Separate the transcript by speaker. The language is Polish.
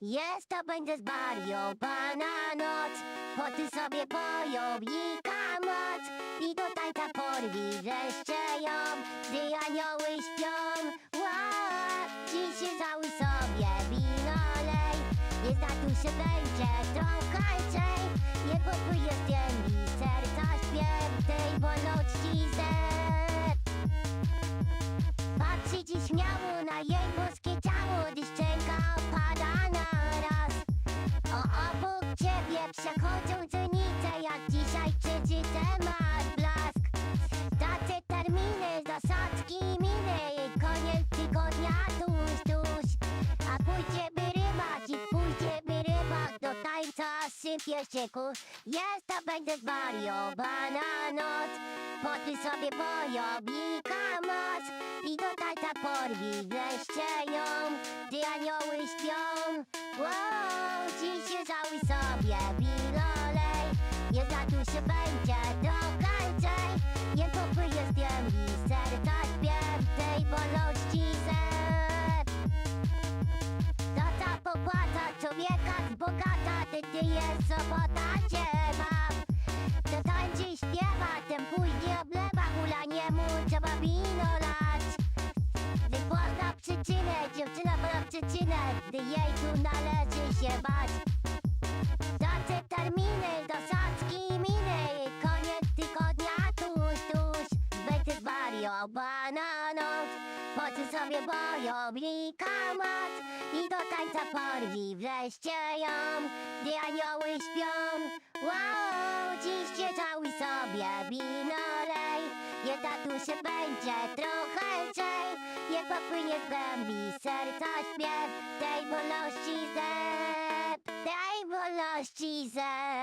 Speaker 1: Jest to będzie zwariowana noc. Poty sobie poją blika moc. I do tańca porwi wreszcie ją Gdy anioły śpią. Ła, Dziś się cały sobie wino lej. Jest na duszy będzie trochę Nie popłynie z ziemi serca śpiew Tej wolności zet. Patrzy dziś śmiało na jej boskie ciało się Jest to będzie zwariowana noc Poty sobie boją blika moc I do tańca porwi wreszcie ją. Gdy anioły śpią Wow, dziś się sobie wilolej Nie za duszy będzie trochę ty jest sobota cieba To tańczy i śpiewa, ten później oblewa Hula nie mu trzeba wino lać Gdy pozna przyczynę, dziewczyna ma przyczynę Gdy jej tu należy się bać zwariowana noc Pocy sobie boją blika moc I do tańca porwi wreszcie ją. Gdy anioły śpią Wow, dziś się sobie wino lej Jedna duszy będzie trochę lżej. Nie popłynie z głębi serca śpiew. Tej wolności zep Tej wolności zep